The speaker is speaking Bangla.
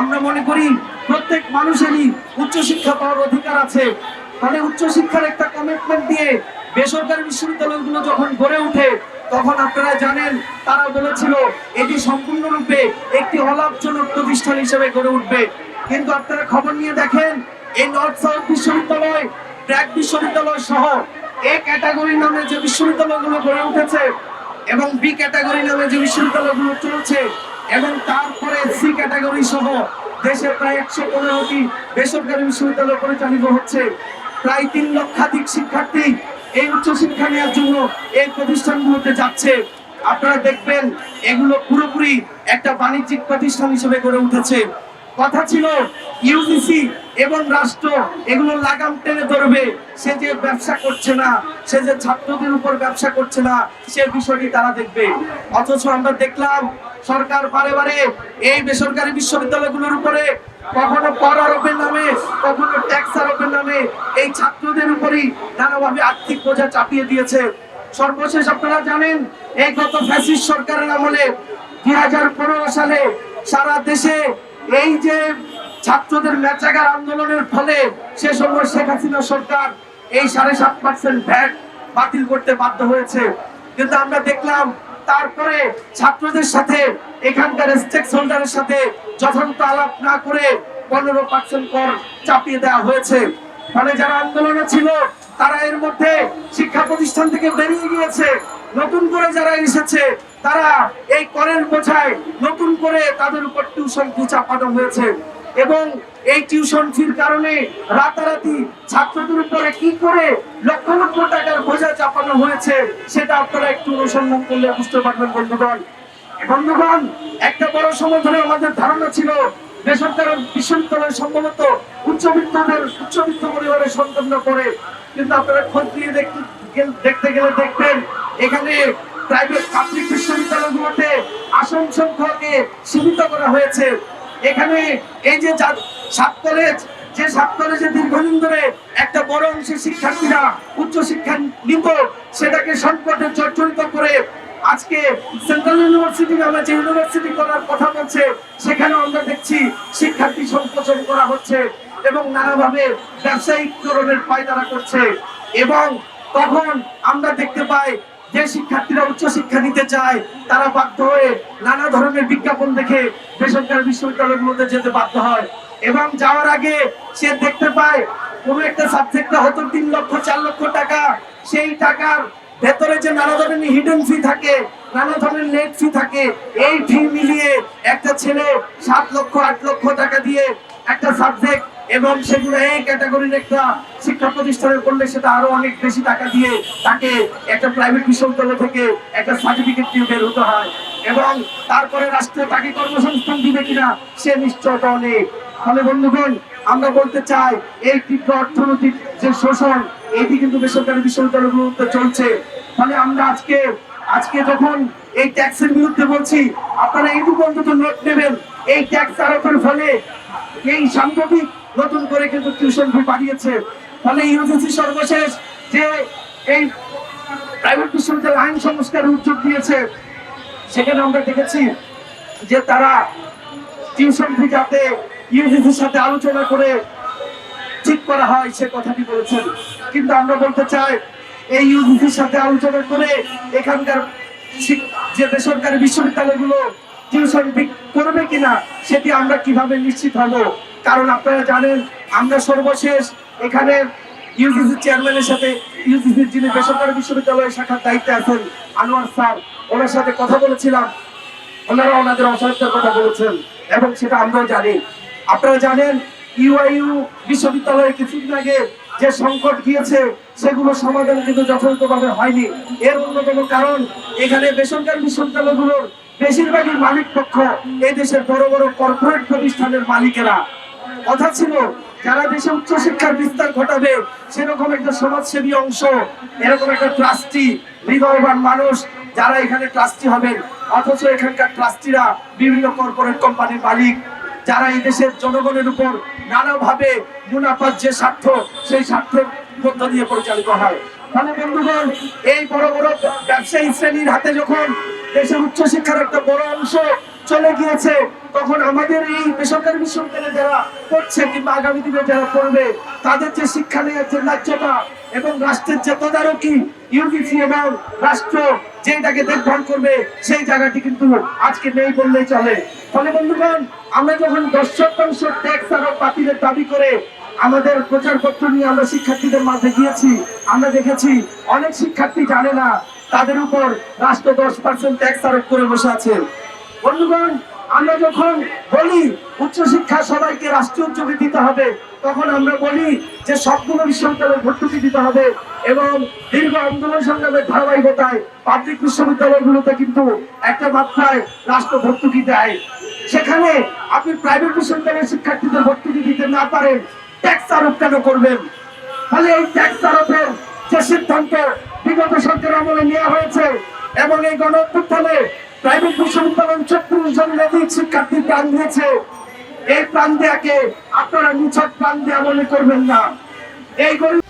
আমরা মনে করি প্রত্যেক মানুষেরই উচ্চশিক্ষা পাওয়ার অধিকার আছে। মানে উচ্চশিক্ষার একটা কমিটমেন্ট দিয়ে বেসরকারি বিশ্ববিদ্যালয়গুলো যখন গড়ে ওঠে, তখন আপনারা জানেন, তারা বলেছিল, এটি সম্পূর্ণরূপে একটি অলাভজনক প্রতিষ্ঠান হিসেবে গড়ে উঠবে। কিন্তু আপনারা খবর নিয়ে দেখেন, এই নর্থ সাউথ বিশ্ববিদ্যালয় ব্র্যাক বিশ্ববিদ্যালয় সহ এ ক্যাটাগরি নামে যে বিশ্ববিদ্যালয়গুলো গড়ে উঠেছে এবং বি ক্যাটাগরি নামে যে বিশ্ববিদ্যালয়গুলো চলছে এবং তারপরে সি ক্যাটাগরি সহ দেশে প্রায় একশো পনেরোটি বেসরকারি বিশ্ববিদ্যালয় পরিচালিত হচ্ছে। প্রায় তিন লক্ষাধিক শিক্ষার্থী এই উচ্চশিক্ষা নেওয়ার জন্য এই প্রতিষ্ঠানগুলোতে যাচ্ছে। আপনারা দেখবেন এগুলো পুরোপুরি একটা বাণিজ্যিক প্রতিষ্ঠান হিসেবে গড়ে উঠেছে। কথা ছিল ইউজিসি এবং রাষ্ট্র এগুলো লাগাম টেনে ধরবে। সে যে ব্যবসা করছে না, সে যে ছাত্রদের উপর ব্যবসা করছে না, সে বিষয়টি তারা দেখবে। অথচ আমরা দেখলাম সরকার বারে বারে এই বেসরকারি বিশ্ববিদ্যালয়গুলোর উপরে কখনো কর আরোপের নামে, কখনো ট্যাক্স আরোপের নামে এই ছাত্রদের উপরই নানাভাবে আর্থিক বোঝা চাপিয়ে দিয়েছে। সর্বশেষ আপনারা জানেন, এই গত ফ্যাসিস্ট সরকারের আমলে দুই হাজার পনেরো সালে সারা দেশে এই যে ছাত্রদের মেচাগার আন্দোলনের ফলে সে সময় শেখ হাসিনা সরকার এই সাড়ে সাত পার্সেন্ট ভ্যাট বাতিল করতে বাধ্য হয়েছে। কিন্তু আমরা দেখলাম তারপরে ছাত্রদের সাথে, এখানকার স্টেক হোল্ডারের সাথে যথাযথ আলাপ না করে পনেরো পার্সেন্ট কর চাপিয়ে দেওয়া হয়েছে। ফলে যারা আন্দোলনে ছিল, তারা এর মধ্যে শিক্ষা প্রতিষ্ঠান থেকে বেরিয়ে গিয়েছে। নতুন করে যারা এসেছে তারা এই করের বোঝায় নতুন করে তাদের উপর টিউশন ফি চাপানো হয়েছে। এবং এই টিউশন ফির কারণে রাতারাতি ছাত্রদের উপরে কি করে লক্ষ লক্ষ টাকার বোঝা চাপানো হয়েছে, সেটা আপনারা একটু অনুসন্ধান করলে বুঝতে পারবেন বন্ধুগণ। বন্ধুগণ, একটা বড় সময় ধরে আমাদের ধারণা ছিল, বেসরকারি বিশ্ববিদ্যালয় সম্ভবত উচ্চবিত্তদের উচ্চবিত্ত পরিবারের সন্তানরা করে কিন্তু আপনারা খোঁজ দিয়ে দেখতে গেলে দেখবেন, এখানে প্রাইভেট পাবলিক আসন সংখ্যাকে সীমিত করা হয়েছে। এখানে এই যে সাত কলেজ যে সাত কলেজে দীর্ঘদিন ধরে একটা বড় অংশের শিক্ষার্থীরা উচ্চ শিক্ষা নিত, সেটাকে করে আজকে সেন্ট্রাল ইউনিভার্সিটি যে ইউনিভার্সিটি করার কথা বলছে সেখানে আমরা দেখছি শিক্ষার্থী সংকোচন করা হচ্ছে এবং নানাভাবে ব্যবসায়িকরণের পায়তারা করছে। এবং তখন আমরা দেখতে পাই যে শিক্ষার্থীরা উচ্চ শিক্ষা নিতে চায়, তারা বাধ্য হয়ে নানা ধরনের বিজ্ঞাপন দেখে বেসরকারি বিশ্ববিদ্যালয়গুলোতে যেতে বাধ্য হয়। এবং যাওয়ার আগে সে দেখতে পায়, কোনো একটা সাবজেক্টে হয়তো তিন লক্ষ, চার লক্ষ টাকা। সেই টাকার ভেতরে যে নানা ধরনের হিডেন ফি থাকে, নানা ধরনের নেট ফি থাকে, এই ফি মিলিয়ে একটা ছেলে সাত লক্ষ, আট লক্ষ টাকা দিয়ে একটা সাবজেক্ট এবং সেগুলো এই ক্যাটাগরির একটা শিক্ষা প্রতিষ্ঠানে করলে সেটা আরও অনেক বেশি টাকা দিয়ে তাকে একটা প্রাইভেট বিশ্ববিদ্যালয় থেকে একটা সার্টিফিকেট দিয়ে বের হতে হয়। এবং তারপরে রাষ্ট্র তাকে কর্মসংস্থান দিবে কিনা, সে নিশ্চয়তা অনেক ফলে বন্ধুগণ, আমরা বলতে চাই, এই তীব্র অর্থনৈতিক যে শোষণ, এটি কিন্তু বেসরকারি বিশ্ববিদ্যালয়গুলোতে চলছে। ফলে আমরা আজকে আজকে যখন এই ট্যাক্সের বিরুদ্ধে বলছি, আপনারা এইটুকু অন্তত নোট নেবেন। এই ট্যাক্স আরোপের ফলে এই সাম্প্রতিক টিউশন বাড়িয়েছে ফলে ইউজিসি সর্বশেষ যে এই প্রাইভেট বিশ্ববিদ্যালয় আইন সংস্কারের উদ্যোগ দিয়েছে সেখানে আমরা দেখেছি যে তারা টিউশন ফি যাতে ইউজিসির সাথে আলোচনা করে ঠিক করা হয়, সে কথাটি বলেছেন। কিন্তু আমরা বলতে চাই, এই ইউজিসির সাথে আলোচনা করে এখানকার যে বেসরকারি বিশ্ববিদ্যালয়গুলো টিউশন করবে কিনা, সেটি আমরা কীভাবে নিশ্চিত হব? কারণ আপনারা জানেন, আমরা সর্বশেষ এখানে ইউজিসি চেয়ারম্যানের সাথে, ইউজিসির যিনি বেসরকারি বিশ্ববিদ্যালয়ের শাখার দায়িত্বে আছেন আনোয়ার স্যার, ওনার সাথে কথা বলেছিলাম। ওনারা ওনাদের অসহায়তার কথা বলেছেন এবং সেটা আমরাও জানি। আপনারা জানেন, ইউআইইউ বিশ্ববিদ্যালয়ে কিছুদিন আগে যে সংকট গিয়েছে, সেগুলো সমাধান কিন্তু যথাযথভাবে হয়নি। এর অন্যতম কারণ, এখানে বেসরকারি বিশ্ববিদ্যালয়গুলোর বেশিরভাগই মালিক পক্ষ এই দেশের বড় বড় কর্পোরেট প্রতিষ্ঠানের মালিকেরা। কথা ছিল, যারা দেশে উচ্চশিক্ষার বিস্তার ঘটাবে, সেরকম একটা সমাজসেবী অংশ, এরকম একটা ট্রাস্টি হৃদয়বান মানুষ, যারা এখানে ট্রাস্টি হবেন, অথচ এখানকার ট্রাস্টিরা বিভিন্ন কর্পোরেট কোম্পানির মালিক, যারা এই দেশের জনগণের উপর নানাভাবে মুনাফার যে স্বার্থ, সেই স্বার্থের মধ্য দিয়ে পরিচালিত হয়। মানে বন্ধুগণ, এই বড় বড় ব্যবসায়ী শ্রেণির হাতে যখন দেশের উচ্চশিক্ষার একটা বড় অংশ চলে গিয়েছে তখন আমাদের এই বেসরকারি বিশ্ববিদ্যালয়ে যারা পড়ছে কিংবা আগামী দিনে যারা পড়বে তাদের যে শিক্ষা নেওয়ার যে ন্যায্যতা এবং রাষ্ট্রের যে তদারকি ইউজিসি এবং রাষ্ট্র যেটাকে দেখভাল করবে, সেই জায়গাটি কিন্তু আজকে নেই বললেই চলে। ফলে বন্ধুগণ, আমরা যখন দশ শতাংশ ট্যাক্স আরও বাতিলের দাবি করে আমাদের প্রচারপত্র নিয়ে আমরা শিক্ষার্থীদের মাঝে গিয়েছি, আমরা দেখেছি অনেক শিক্ষার্থী জানে না তাদের উপর রাষ্ট্র দশ পার্সেন্ট ট্যাক্স আরোপ করে বসে আছে। বন্ধুগণ আমরা যখন বলি উচ্চশিক্ষা সবাইকে রাষ্ট্রীয় উদ্যোগে দিতে হবে, তখন আমরা বলি যে সবগুলো বিশ্ববিদ্যালয়ে ভর্তুকি দিতে হবে এবং দীর্ঘ আন্দোলন সংগ্রামের ধারাবাহিকতায় পাবলিক বিশ্ববিদ্যালয়গুলোতে কিন্তু একটা মাত্রায় রাষ্ট্র ভর্তুকি দেয়। সেখানে আপনি প্রাইভেট বিশ্ববিদ্যালয়ের শিক্ষার্থীদের ভর্তুকি দিতে না পারেন ট্যাক্স আরোপ কেন করবেন? ফলে এই ট্যাক্স আরোপের যে সিদ্ধান্ত বিগত সরকার আমলে নেওয়া হয়েছে এবং এই গণ অভ্যুত্থানে প্রাইভেট বিশ্ববিদ্যালয় ছত্রিশ জন শিক্ষার্থী প্রাণ দিয়েছে। এই প্রাণ দেয়াকে আপনারা নিছক প্রাণ দেয়া মনে করবেন না। এই গরিব